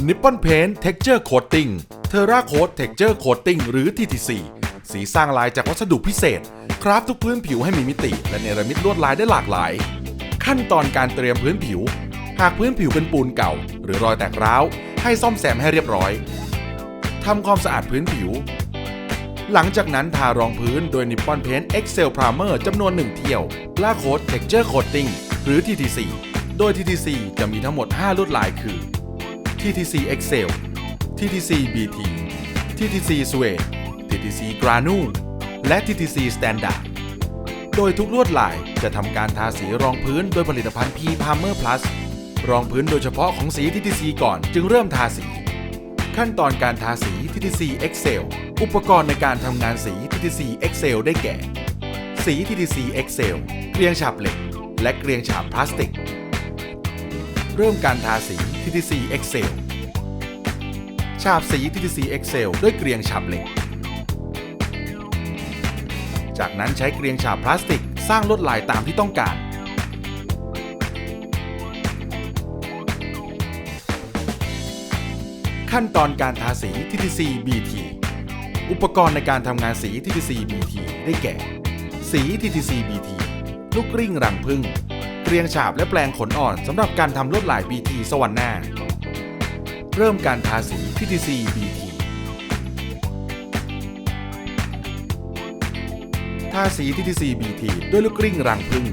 Nippon Paint Texture Coating Terra Coat Texture Coating หรือ TTC สีสร้างลายจากวัสดุพิเศษ คราฟทุกพื้นผิวให้มีมิติ และเนรมิตลวดลายได้หลากหลาย ขั้นตอนการเตรียมพื้นผิว หากพื้นผิวเป็นปูนเก่า หรือรอยแตกร้าว ให้ซ่อมแซมให้เรียบร้อยทำความสะอาดพื้นผิว หลังจากนั้นทารองพื้นโดย Nippon Paint Excel Primer จำนวน 1 เที่ยวล่าโค้ด Texture Coating หรือ TTC โดย TTC จะมีทั้งหมด 5 ลวดลายคือ TTC Excel TTC BT TTC Suede TTC Granu และ TTC Standard โดยทุกลวดลายจะทำการทาสีรองพื้นโดยผลิตภัณฑ์ P Palmer Plus รองพื้นโดยเฉพาะของสี TTC ก่อนจึงเริ่มทาสี ขั้นตอนการทาสี TTC Excel อุปกรณ์ในการทำงานสี TTC Excel ได้แก่ สี TTC Excel เกลียงฉาบเหล็ก และเกลียงฉาบพลาสติก เริ่มการทาสี TTC Excel ฉาบสี TTC Excel ด้วยเกลียงฉาบเหล็ก จากนั้นใช้เกลียงฉาบพลาสติก สร้างลวดลายตามที่ต้องการ ขั้นตอนการทาสี TTC BT อุปกรณ์ในการทำงานสี TTC BT ได้แก่ สี TTC BT ลูกกริ่งรังพึ่งเกรียงฉาบและแปลงขนอ่อนสำหรับการทำลวดลาย BT สวรรค์หน้า เริ่มการทาสี TTC BT ทาสี TTC BT ด้วยลูกกริ่งรังพึ่ง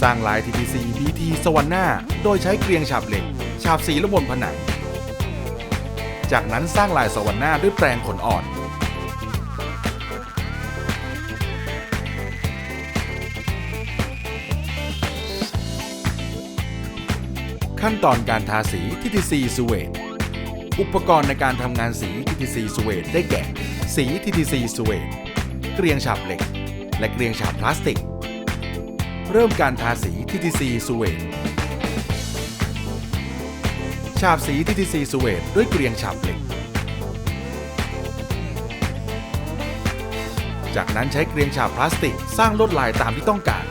สร้างลาย TTC BT สวรรค์หน้า โดยใช้เกลียงฉาบเหล็ก ฉาบสีลงบนผนัง จากนั้นสร้างลายสวรรค์หน้าด้วยแปรงขนอ่อน ขั้นตอนการทาสี TTC Suede อุปกรณ์ในการทำงานสี TTC Suede ได้แก่ สี TTC Suede เกลียงฉาบเหล็ก และเกลียงฉาบพลาสติก เริ่มการทาสี TTC Suede ฉาบสี TTC Suede ด้วยเกลียงฉาบเหล็ก จากนั้นใช้เกลียงฉาบพลาสติก สร้างลวดลายตามที่ต้องการ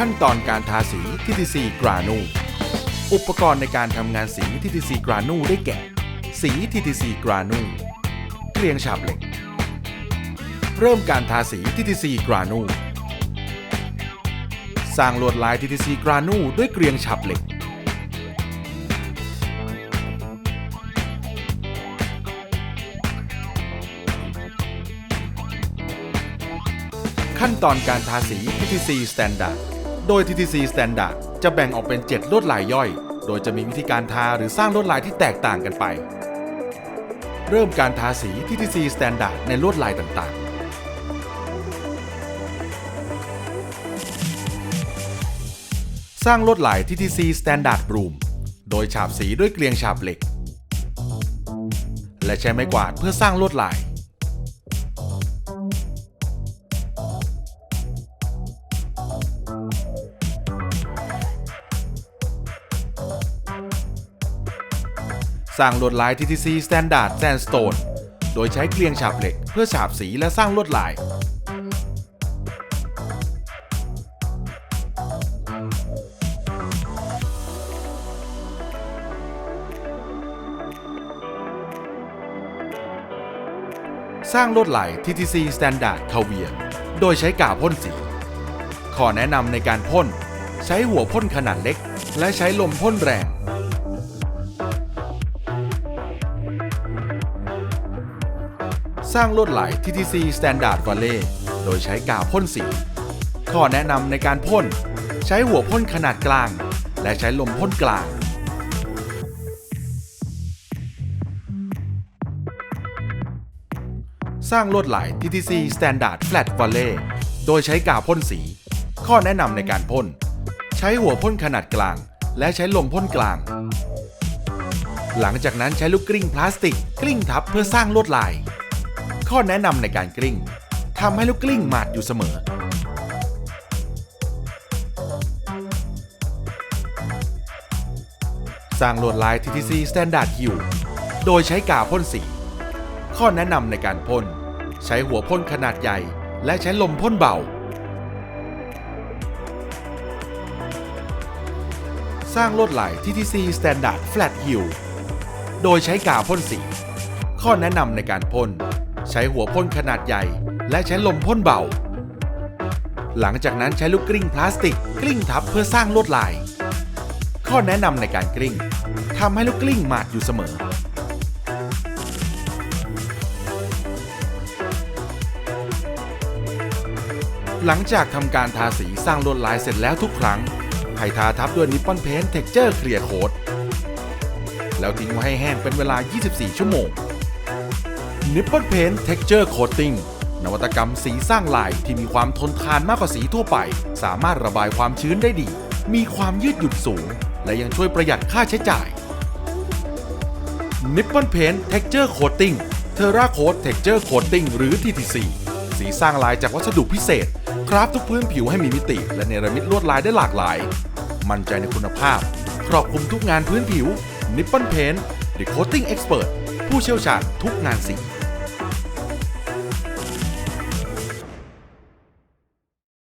ขั้นตอนการทาสี TTC Granule อุปกรณ์ในการทำงานสี TTC Granule ได้แก่ สี TTC Granule เกลียงฉาบเหล็ก เริ่มการทาสี TTC Granule สร้างลวดลาย TTC Granule ด้วยเกลียงฉาบเหล็กขั้นตอนการทาสี TTC Standard โดย TTC Standard จะแบ่งออกเป็น 7 ลวดลายย่อย โดยจะมีวิธีการทาหรือสร้างลวดลายที่แตกต่างกันไป เริ่มการทาสี TTC Standard ในลวดลายต่างๆ สร้างลวดลาย TTC Standard Room โดยฉาบสีด้วยเกลียงฉาบเหล็ก และใช้ไม้กวาดเพื่อสร้างลวดลาย สร้างลวดลาย TTC Standard Sandstone โดยใช้เกลียงฉาบเหล็กเพื่อฉาบสีและสร้างลวดลาย สร้างลวดลาย TTC Standard c a v i a โดยใช้กาวพ่นสี ขอแนะนำในการพ่น ใช้หัวพ่นขนาดเล็ก และใช้ลมพ่นแรง สร้างลวดลาย TTC Standard Valley โดยใช้กาวพ่นสี ข้อแนะนำในการพ่น ใช้หัวพ่นขนาดกลาง และใช้ลมพ่นกลาง สร้างลวดลาย TTC Standard Flat Valley โดยใช้กาวพ่นสี ข้อแนะนำในการพ่น ใช้หัวพ่นขนาดกลาง และใช้ลมพ่นกลางหลังจากนั้นใช้ลูกกลิ้งพลาสติกกลิ้งทับเพื่อสร้างลวดลาย ข้อแนะนำในการกลิ้งทำให้ลูกกลิ้งหมาดอยู่เสมอ สร้างลวดลาย TTC Standard Hue โดยใช้กาวพ่นสี ข้อแนะนำในการพ่น ใช้หัวพ่นขนาดใหญ่ และใช้ลมพ่นเบา สร้างลวดลาย TTC Standard Flat Hue โดยใช้กาวพ่นสี ข้อแนะนำในการพ่น ใช้หัวพ่นขนาดใหญ่ และใช้ลมพ่นเบา หลังจากนั้นใช้ลูกกลิ้งพลาสติกกลิ้งทับเพื่อสร้างลวดลาย ข้อแนะนำในการกลิ้งทำให้ลูกกลิ้งหมาดอยู่เสมอหลังจากทำการทาสีสร้างลวดลายเสร็จแล้วทุกครั้ง ให้ทาทับด้วยนิปปอนเพนเท็กเจอร์เคลียร์โคดแล้วทิ้งไว้ให้แห้งเป็นเวลา 24 ชั่วโมง Nipple Paint Texture Coating นวัตกรรมสีสร้างลายที่มีความทนทานมากกว่าสีทั่วไป สามารถระบายความชื้นได้ดี มีความยืดหยุ่นสูง และยังช่วยประหยัดค่าใช้จ่าย Nippon Paint Texture Coating Terra Coat Texture Coating หรือ TTC สีสร้างลายจากวัสดุพิเศษ คราฟทุกพื้นผิวให้มีมิติ และเนรมิตลวดลายได้หลากหลาย มั่นใจในคุณภาพ ครอบคลุมทุกงานพื้นผิว Nippon Paint The Coating Expert ผู้เชี่ยวชาญทุกงานสี